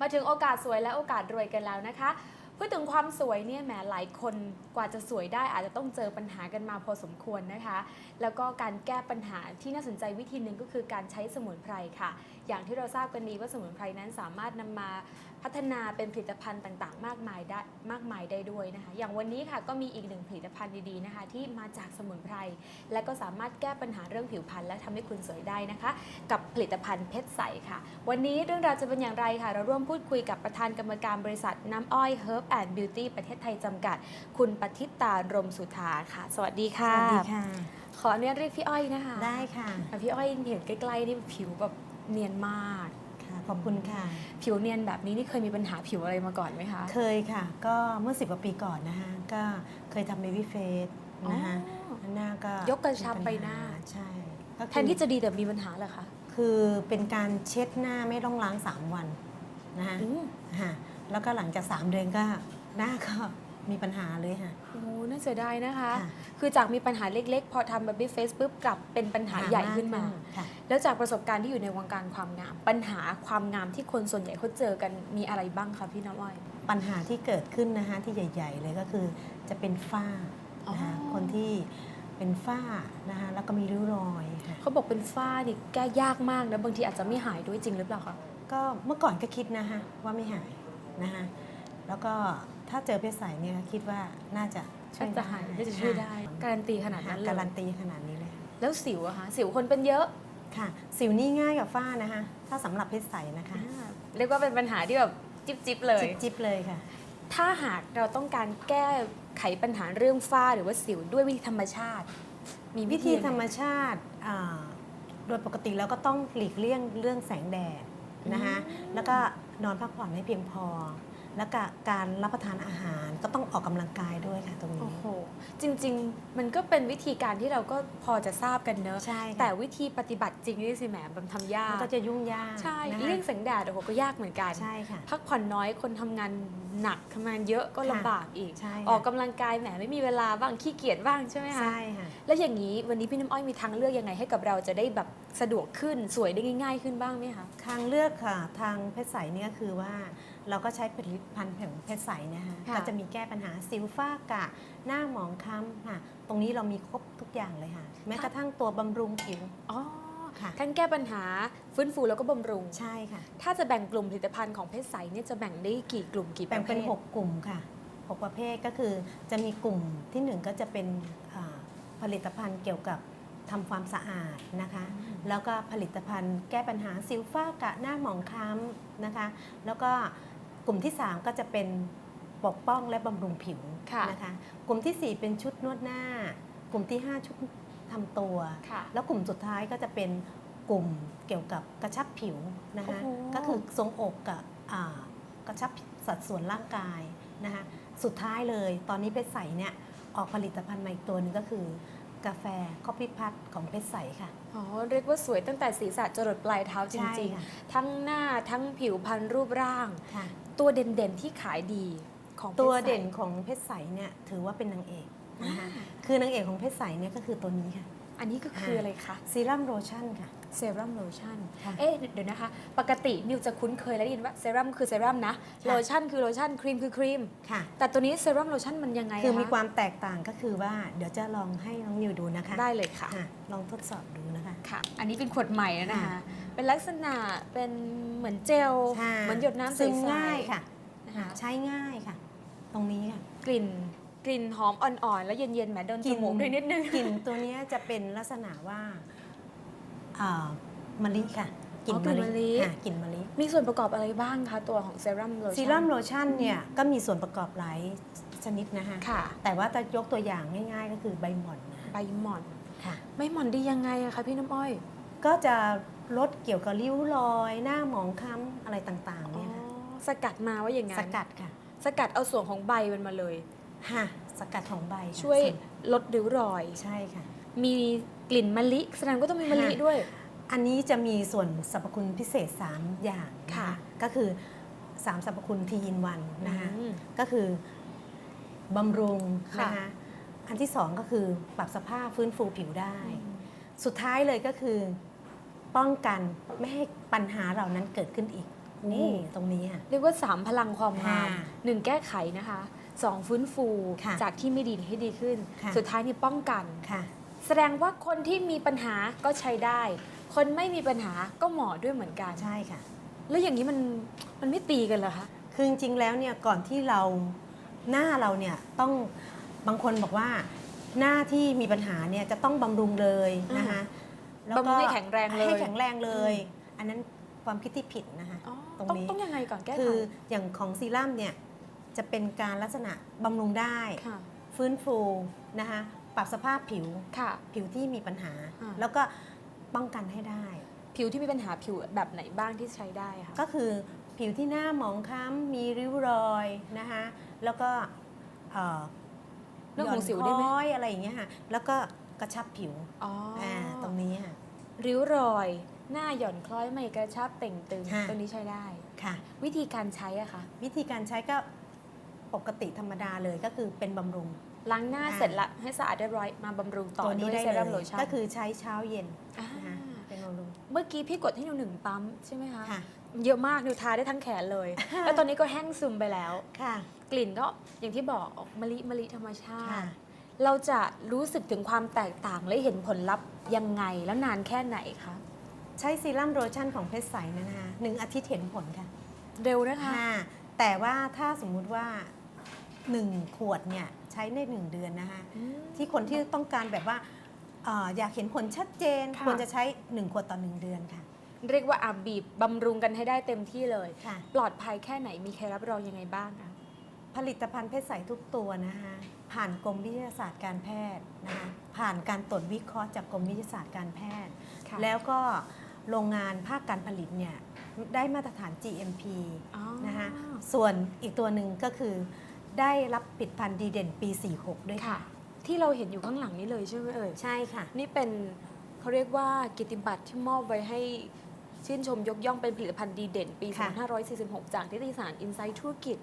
มาถึงโอกาสสวยและโอกาสรวยกันแล้วนะคะ พูดถึงความสวยเนี่ยแหมหลายคนกว่าจะสวยได้อาจจะต้องเจอปัญหากันมาพอสมควรนะคะ แล้วก็การแก้ปัญหาที่น่าสนใจวิธีหนึ่งก็คือการใช้สมุนไพรค่ะอย่างที่เราทราบกันดีว่าสมุนไพรนั้นสามารถนำมาพัฒนาเป็นผลิตภัณฑ์ต่างๆ มากมายได้มากมายได้ด้วยนะคะ อย่างวันนี้ค่ะก็มีอีกหนึ่งผลิตภัณฑ์ดีๆนะคะ ที่มาจากสมุนไพรและก็สามารถแก้ปัญหาเรื่องผิวพรรณและทำให้คุณสวยได้นะคะ กับผลิตภัณฑ์เพชรใสค่ะ วันนี้เรื่องราวจะเป็นอย่างไรค่ะ เราร่วมพูดคุยกับประธานกรรมการบริษัทน้ำอ้อย Herb and Beauty ประเทศไทยจำกัด คุณปฏิตารมสุธาค่ะ สวัสดีสค่ะวัสดีค่ะ ขออนุญาตเรียกพี่อ้อยนะคะ ได้ค่ะแต่พี่อ้อยเห็นใกล้ๆนี่ผิวแบบ เนียนมาก ค่ะขอบคุณค่ะ ผิวเนียนแบบนี้นี่เคยมีปัญหาผิวอะไรมาก่อนไหมคะ เคยค่ะ ก็เมื่อสิบกว่าปีก่อนนะคะก็เคยทำเบบี้เฟสนะคะอ๋อหน้าก็ยกกระชับใบหน้า ใช่ก็คือแทนที่จะดีแต่มีปัญหาเหรอคะ คือเป็นการเช็ดหน้าไม่ต้องล้าง 3 วันนะคะอืมค่ะแล้วก็หลังจาก 3 เดือนก็หน้าก็ มีปัญหาเลยค่ะ โอ้น่าเสียดายนะคะ ค่ะคือจากมีปัญหาเล็กๆ พอทำแบบบี้เฟสปุ๊บกลับเป็นปัญหาใหญ่ขึ้นมา ค่ะ แล้วจากประสบการณ์ที่อยู่ในวงการความงาม ปัญหาความงามที่คนส่วนใหญ่เขาเจอกันมีอะไรบ้างคะพี่น้ำอ้อย ปัญหาที่เกิดขึ้นนะคะที่ใหญ่ ๆ เลยก็คือจะเป็นฝ้านะคะอ๋อ คนที่เป็นฝ้านะคะแล้วก็มีริ้วรอยค่ะเขาบอกเป็นฝ้านี่แก้ยากมากนะบางทีอาจจะไม่หายด้วยจริงหรือเปล่าคะ ก็เมื่อก่อนก็คิดนะคะว่าไม่หายนะคะแล้วก็ ถ้าเจอเพชรใสเนี่ยคิดว่าน่าจะช่วยน่าจะหายน่าจะช่วยได้ การันตีขนาดนั้นเลยการันตีขนาดนี้เลย แล้วสิวอะคะสิวคนเป็นเยอะค่ะ สิวนี่ง่ายกับฝ้านะคะ ถ้าสำหรับเพชรใสนะคะอ่าเรียกว่าเป็นปัญหาที่แบบจิ๊บๆเลยจิบจิบเลยค่ะ ถ้าหากเราต้องการแก้ไขปัญหาเรื่องฝ้าหรือว่าสิวด้วยวิธีธรรมชาติ มีวิธีธรรมยังไงชาติอ่าโดยปกติแล้วก็ต้องหลีกเลี่ยงเรื่องแสงแดดนะคะอืมแล้วก็นอนพักผ่อนให้เพียงพอ แล้วก็การรับประทานอาหารก็ต้องออกกำลังกายด้วยค่ะตรงโอ้นี้โหจริง ๆ มันก็เป็นวิธีการที่เราก็พอจะทราบกันเนอะใช่ค่ะแต่วิธีปฏิบัติจริงนี่สิแหมมันทำยามันกก็จะยุ่งยากใช่นะคะเรื่องแสงแดดโอ้โหก็ยากเหมือนกันใช่ค่ะพักผ่อนน้อยคนทำงานหนักทำงานเยอะก็ค่ะลำบากอีกใช่ออกกำลังกายแหมไม่มีเวลาบ้างขี้เกียจบ้างใช่ไหมคะใช่ค่ะแล้วอย่างนี้วันนี้พี่น้ำอ้อยมีทางเลือกยังไงให้กับเราจะได้แบบ สะดวกขึ้นสวยได้ง่ายๆขึ้นบ้างไหมคะ ทางเลือกค่ะทางเพชรใสเนี่ยคือว่าเราก็ใช้ผลิตภัณฑ์แผ่นเพชรใสนะคะค่ะ ก็จะมีแก้ปัญหาสิวฝ้ากระหน้าหมองคล้ำค่ะ ตรงนี้เรามีครบทุกอย่างเลยค่ะ แม้กระทั่งตัวบำรุงผิว อ๋อค่ะ ทั้งแก้ปัญหาฟื้นฟูแล้วก็บำรุง ใช่ค่ะ ถ้าจะแบ่งกลุ่มผลิตภัณฑ์ของเพชรใสเนี่ยจะแบ่งได้กี่กลุ่มกี่ปแบ่งระเภเป็นท6กลุ่มค่ะ 6 ประเภทก็คือจะมีกลุ่มที่ 1 ก็จะเป็นอ่าผลิตภัณฑ์เกี่ยวกับ ทำความสะอาดนะคะอืมแล้วก็ผลิตภัณฑ์แก้ปัญหาสิวฝ้ากระหน้าหมองคล้ำนะคะ แล้วก็กลุ่มที่ 3 ก็จะเป็นปกป้องและบำรุงผิวค่ะนะคะ กลุ่มทีสี่ 4 เป็นชุดนวดหน้า กลุ่มที่ 5 ชุดทำตัวค่ะแล้วกลุ่มสุดท้ายก็จะเป็นกลุ่มเกี่ยวกับกระชับผิวนะคะโอ้โหก็คือทรงอกกับอ่ากระชับสัดส่วนร่างกายนะคะสุดท้ายเลยตอนนี้เพชรใสเนี่ยออกผลิตภัณฑ์ใหม่อีกตัวหนึงก็คือ กาแฟคอฟฟี่พัทของเพชรใสค่ะ อ๋อ เรียกว่าสวยตั้งแต่ศีรษะจรดปลายเท้าจใช่ริงค่ะ ๆ ทั้งหน้าทั้งผิวพรรณรูปร่าง ค่ะ ตัวเด่นๆที่ขายดีของพชรตัวใสเด่นของเพชรใสเนี่ยถือว่าเป็นนางเอกอ่านะคะคือนางเอกของเพชรใสเนี่ยก็คือตัวนี้ค่ะ อันนี้ก็คืออะไรคะ ซีรั่มโลชั่นค่ะ เซรั่มโลชั่นค่ะเอ๊ะเดี๋ยวนะคะ ปกตินิวจะคุ้นเคยและได้ยินว่าเซรั่มคือเซรั่มนะค่ะโลชั่นคือโลชั่น ครีมคือครีม ค่ะ แต่ตัวนี้เซรั่มโลชั่นมันยังไงคือมีะความแตกต่างก็คือว่าเดี๋ยวจะลองให้น้องนิวดูนะคะ ได้เลยค่ะค่ะลองทดสอบดูนะคะ ค่ะ อันนี้เป็นขวดใหม่แล้วนะคะค่ะเป็นลักษณะเป็นเหมือนเจลค่ะเหมือนหยดน้ำใสซึมๆง่ายค่ะนะคะใช้ง่ายค่ะ ตรงนี้ค่ะ กลิ่นกลิ่นหอมอ่อนๆ แล้วเย็นๆแหมโดนจมูกด้วยนิดนึง กลิ่นตัวเนี้ยจะเป็นลักษณะว่า อ่ามะลิค่ะอ๋อกลิ่นมะลิค่ะกลิ่นมะลิ มีส่วนประกอบอะไรบ้างคะตัวของเซรั่มโลชั่นซีรั่มโลชั่นเนี่ยก็มีส่วนประกอบหลายชนิดนะคะค่ะ แต่ว่าจะยกตัวอย่างง่ายๆก็คือใบหม่อนนะคะใบหม่อน ค่ะ ใบหม่อนดียังไงอะคะพี่น้ำอ้อยก็จะลดเกี่ยวกับริ้วรอยหน้าหมองคล้ำอะไรต่างๆอ๋อเนี่ยค่ะสกัดมาว่าอย่างนั้นสกัดค่ะสกัดเอาส่วนของใบมันมาเลย ค่ะสกัดของใบค่ะช่วยส่นลดริ้วรอย ใช่ค่ะ มีกลิ่นมะลิแสดงว่าต้องมีมะลิค่ะ ด้วย อันนี้จะมีส่วนสรรพคุณพิเศษ 3 อย่างนค่ะ ก็คือ 3 สรรพคุณทีอินวันนะคะอืม ก็คือบำรุงค่ะ นะคะอันที่สองก็คือปรับสภาพฟื้นฟูผิวได้ สุดท้ายเลยก็คือป้องกันไม่ให้ปัญหาเหล่านั้นเกิดขึ้นอีก นี่ตรงนี้ค่ะ เรียกว่า 3 พลังความงามค่ะหนึ่งแก้ไขนะคะสองฟื้นฟูค่ะจากที่ไม่ดีให้ดีขึ้น ค่ะ สุดท้ายนี่ป้องกัน ค่ะ แสดงว่าคนที่มีปัญหาก็ใช้ได้ คนไม่มีปัญหาก็เหมาะด้วยเหมือนกัน ใช่ค่ะ แล้วอย่างนี้มันมันไม่ตีกันเหรอคะ คือจริงๆแล้วเนี่ยก่อนที่เราหน้าเราเนี่ยต้องบางคนบอกว่าหน้าที่มีปัญหาเนี่ยจะต้องบำรุงเลยนะคะแล้วก็บำรุงให้แข็งแรงเลยให้แข็งแรงเลย อันนั้นความคิดที่ผิดนะคะอ๋อตรงต้องนี้ต้องยังไงก่อนแก้ไขคืออย่างของซีรั่มเนี่ยจะเป็นการลักษณะบำรุงได้ค่ะฟื้นฟูนะคะ ปรับสภาพผิวค่ะ ผิวที่มีปัญหา อ่า แล้วก็ป้องกันให้ได้ ผิวที่มีปัญหาผิวแบบไหนบ้างที่ใช้ได้คะก็คือผิวที่หน้าหมองคล้ำมีริ้วรอยนะคะแล้วก็เอ่อเรื่องของสิวได้ไหมย่อนคล้อยอะไรอย่างเงี้ยค่ะแล้วก็กระชับผิวอ๋ออาตรงนี้ค่ะ ริ้วรอย หน้าหย่อนคล้อยไม่กระชับเต่งตึงค่ะตรงนี้ใช้ได้ ค่ะ วิธีการใช้อะคะ วิธีการใช้ก็ปกติธรรมดาเลยก็คือเป็นบำรุง ล้างหน้าอ่า เสร็จละให้สะอาดเรียบร้อยมาบำรุงต่อตัวด้นี้วยได้เซเลรั่มโลยชั่นก็คือใช้เช้าเย็นอ่านะคะเป็นบำรุงเมื่อกี้พี่กดให้หนูหนึ่งปั๊มใช่ไหมคะ ค่ะ เยอะมากหนูทาได้ทั้งแขนเลย แล้วตอนนี้ก็แห้งซึมไปแล้ว ค่ะ กลิ่นก็อย่างที่บอกออกมะลิมะลิธรรมชาค่ะ ติ เราจะรู้สึกถึงความแตกต่างและเห็นผลลัพธ์ยังไงแล้วนานแค่ไหนคะ ใช้ซีรั่มโลชั่นของเพชรใสนะคะหนึ่งอาทิตย์เห็นผลค่ะ เร็วนะคะ ค่ะแต่ว่าถ้าสมมุติว่า 1 ขวดเนี่ย ใช้ใน1เดือนนะคะอืมที่คนที่ต้องการแบบว่าเอ่ออยากเห็นผลชัดเจนค่ะ ควรจะใช้1ขวดต่อ 1 เดือนค่ะเรียกว่าอาบีบบำรุงกันให้ได้เต็มที่เลย ค่ะ ปลอดภัยแค่ไหนมีใครรับรองยังไงบ้างคะผลิตภัณฑ์เพชรใสทุกตัวนะคะผ่านกรมวิทยาศาสตร์การแพทย์นะคะผ่านการตรวจวิเคราะห์จากกรมวิทยาศาสตร์การแพทย์ ค่ะแล้วก็โรงงานภาคการผลิตเนี่ยได้มาตรฐาน GMP อ๋อ นะคะส่วนอีกตัวหนึ่งก็คือ ได้รับผลิตภัณฑ์ดีเด่นปี 46 ด้วยค่ะค่ะ ที่เราเห็นอยู่ข้างหลังนี้เลยใช่ไหมเอ่ยใช่ค่ะ นี่เป็นเขาเรียกว่ากิตติบัตรที่มอบไว้ให้ชื่นชมยกย่องเป็นผลิตภัณฑ์ดีเด่น ปีค่ะ2546 จากนิตยสาร Insight ธุรกิจ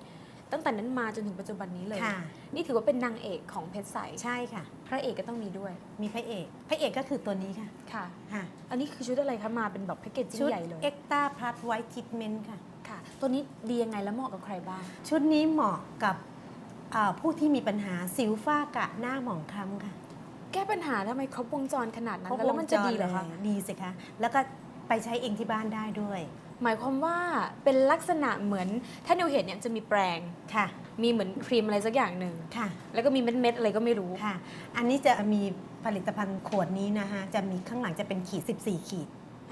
ตั้งแต่นั้นมาจนถึงปัจจุบันนี้เลย ค่ะ นี่ถือว่าเป็นนางเอกของเพชรใสใช่ค่ะ พระเอกก็ต้องมีด้วย มีพระเอก พระเอกก็คือตัวนี้ค่ะค่ะ ค่ะอันนี้คือชุดอะไรคะ มาเป็นแบบแพ็กเกจจิ้ชุงดใหญ่เลย เอ็กตาพลัสไวท์ทิทเมนต์ค่ะ ค่ะ ตัวนี้ดียังไงแล้วเหมาะกับใครบ้าง ชุดนี้เหมาะกับ อ่าผู้ที่มีปัญหาสิวฝ้ากระหน้าหมองคล้ำค่ะแก้ปัญหาทำไมครบวงจรขนาดนั้นครบแล้วมันจะดีเหรอวงจคะลยดีสิคะแล้วก็ไปใช้เองที่บ้านได้ด้วย หมายความว่าเป็นลักษณะเหมือนถ้านิวเห็นเนี่ยจะมีแปรงค่ะ มีเหมือนครีมอะไรสักอย่างหนึ่งค่ะ แล้วก็มีเม็ดๆอะไรก็ไม่รู้ค่ะ อันนี้จะมีผลิตภัณฑ์ขวดนี้นะคะจะมีข้างหลังจะเป็นขีด 14 ขีด